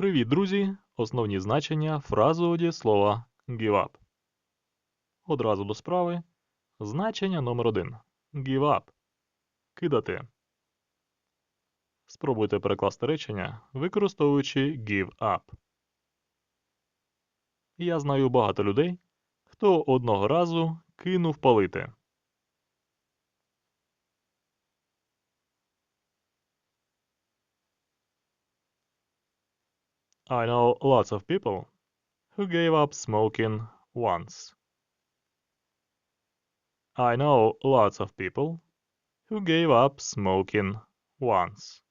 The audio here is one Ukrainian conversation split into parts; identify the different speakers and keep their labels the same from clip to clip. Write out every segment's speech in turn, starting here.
Speaker 1: Привіт, друзі! Основні значення фразового слова give up. Одразу до справи. Значення номер один. Give up. Кидати. Спробуйте перекласти речення, використовуючи give up. Я знаю багато людей, хто одного разу кинув палити. I know lots of people who gave up smoking once. I know lots of people who gave up smoking once.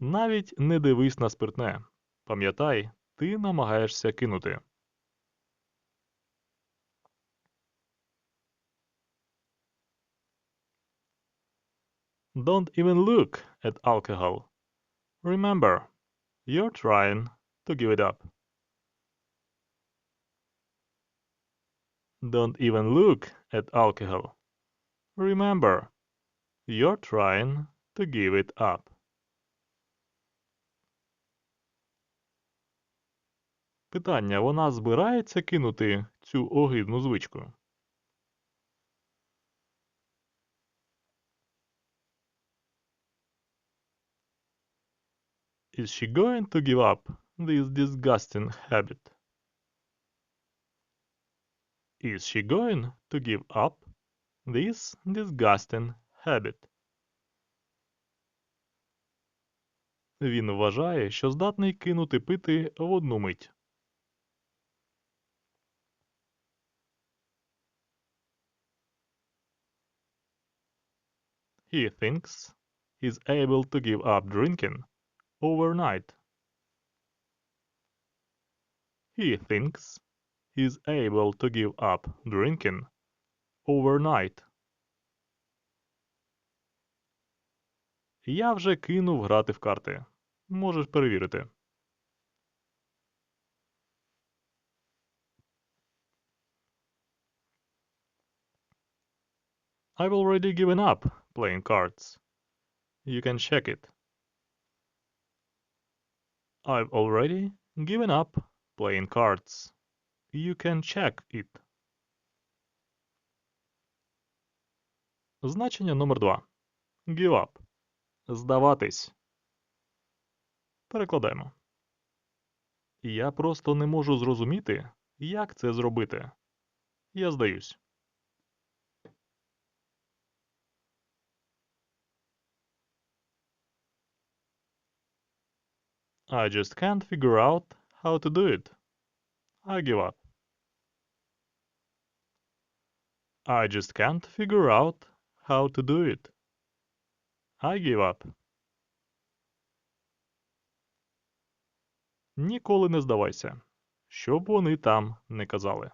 Speaker 1: Навіть не дивись на спиртне. Пам'ятай, ти намагаєшся кинути. Don't even look at alcohol. Remember, you're trying to give it up. Don't even look at alcohol. Remember, you're trying to give it up. Питання: вона збирається кинути цю огидну звичку? Is she going to give up this disgusting habit? Is she going to give up this disgusting habit? Він вважає, що здатний кинути пити в одну мить. He thinks he's able to give up drinking overnight. He thinks he's able to give up drinking overnight. Я вже кинув грати в карти. Можеш перевірити. I've already given up playing cards. You can check it. I've already given up playing cards. You can check it. Значення номер 2. Give up. Здаватись. Перекладаємо. Я просто не можу зрозуміти, як це зробити. Я здаюсь. I just can't figure out how to do it. I give up. I just can't figure out how to do it. I give up. Ніколи не здавайся, що б вони там не казали.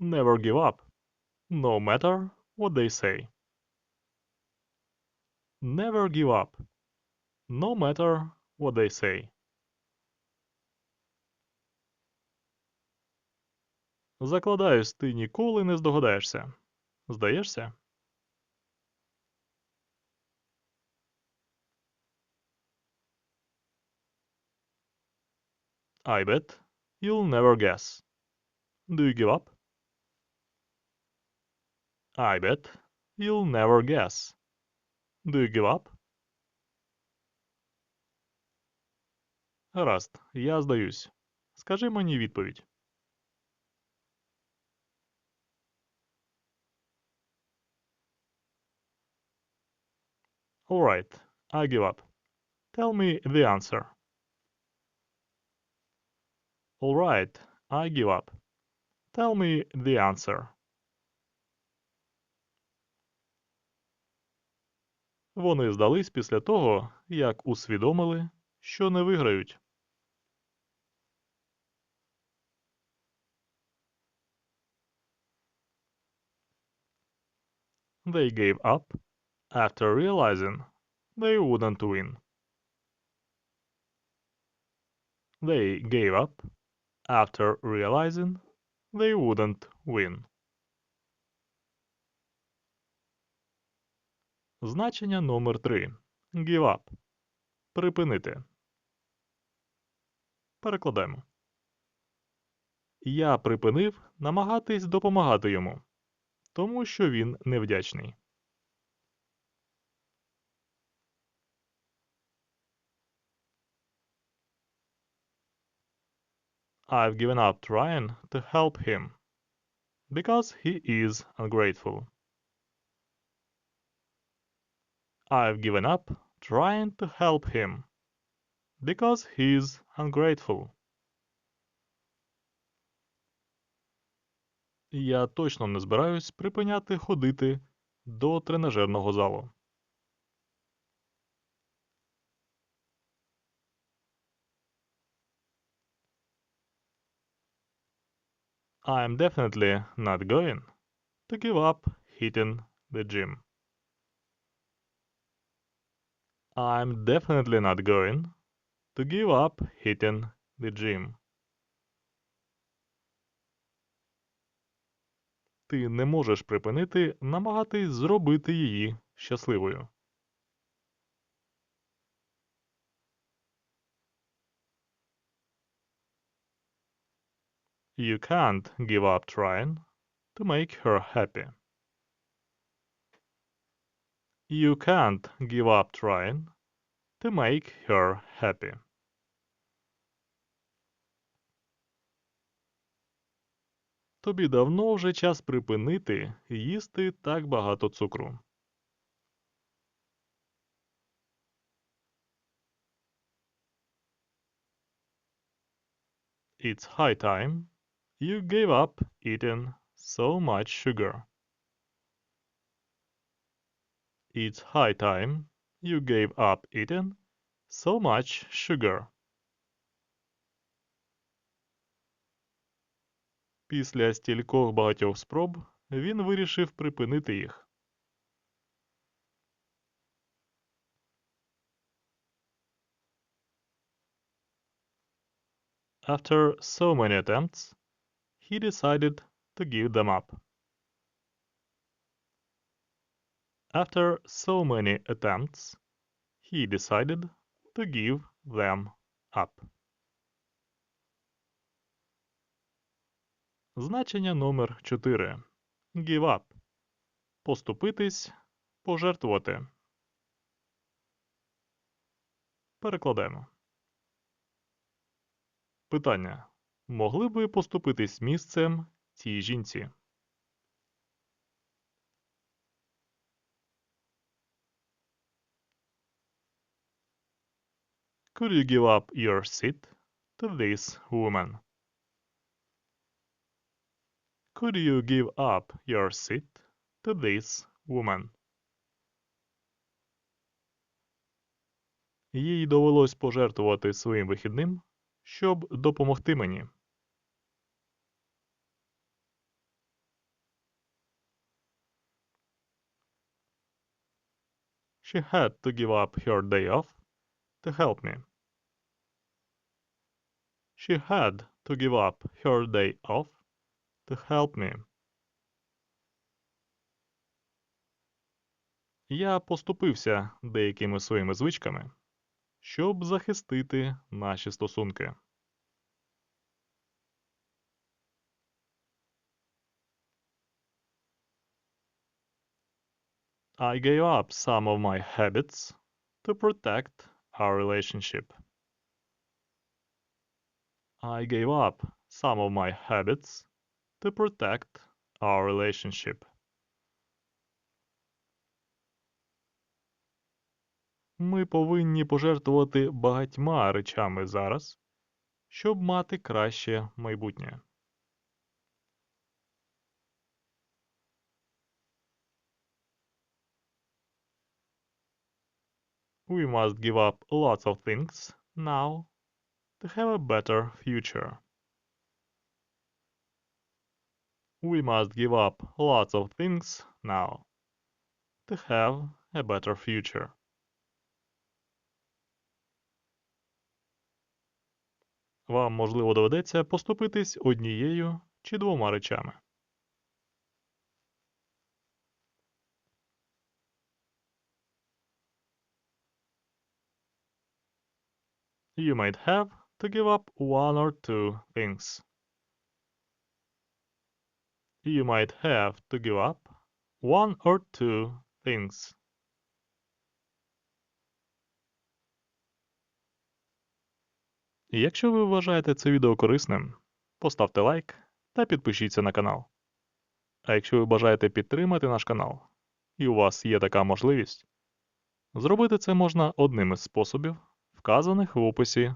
Speaker 1: Never give up, No matter what they say. Never give up, no matter what they say. Закладаюсь, ти ніколи не здогадаєшся. Здаєшся? I bet you'll never guess. Do you give up? I bet you'll never guess. Do you give up? Гаразд, я здаюсь. Скажи мені відповідь. All right, I give up. Tell me the answer. All right, I give up. Tell me the answer. Вони здались після того, як усвідомили, що не виграють. They gave up after realizing they wouldn't win. They gave up after realizing they wouldn't win. Значення номер 3. Give up. Припинити. Перекладаємо. Я припинив намагатись допомагати йому, тому що він невдячний. I've given up trying to help him because he is ungrateful. I've given up trying to help him because he's ungrateful. Я точно не збираюсь припиняти ходити до тренажерного залу. I'm definitely not going to give up hitting the gym. I'm definitely not going to give up hitting the gym. Ти не можеш припинити намагатись зробити її щасливою. You can't give up trying to make her happy. You can't give up trying to make her happy. Тобі давно вже час припинити їсти так багато цукру. It's high time you gave up eating so much sugar. It's high time you gave up eating so much sugar. Після стількох багатьох спроб він вирішив припинити їх. After so many attempts, he decided to give them up. After so many attempts, he decided to give them up. Значення номер 4. Give up. Поступитись, пожертвувати. Перекладаємо. Питання. Могли б ви поступитись місцем цій жінці? Could you give up your seat to this woman? Could you give up your seat to this woman? Їй довелось пожертвувати своїм вихідним, щоб допомогти мені. She had to give up her day off to help me. She had to give up her day off to help me. Я поступився деякими своїми звичками, щоб захистити наші стосунки. I gave up some of my habits to protect our relationship. I gave up some of my habits to protect our relationship. Ми повинні пожертвувати багатьма речами зараз, щоб мати краще майбутнє. We must give up lots of things now to have a better future. We must give up lots of things now to have a better future. Вам, можливо, доведеться поступитись однією чи двома речами. You might have to give up one or two things. You might have to give up one or two things. Якщо ви вважаєте це відео корисним, поставте лайк та підпишіться на канал. А якщо ви бажаєте підтримати наш канал, і у вас є така можливість, зробити це можна одним із способів, вказаних в описі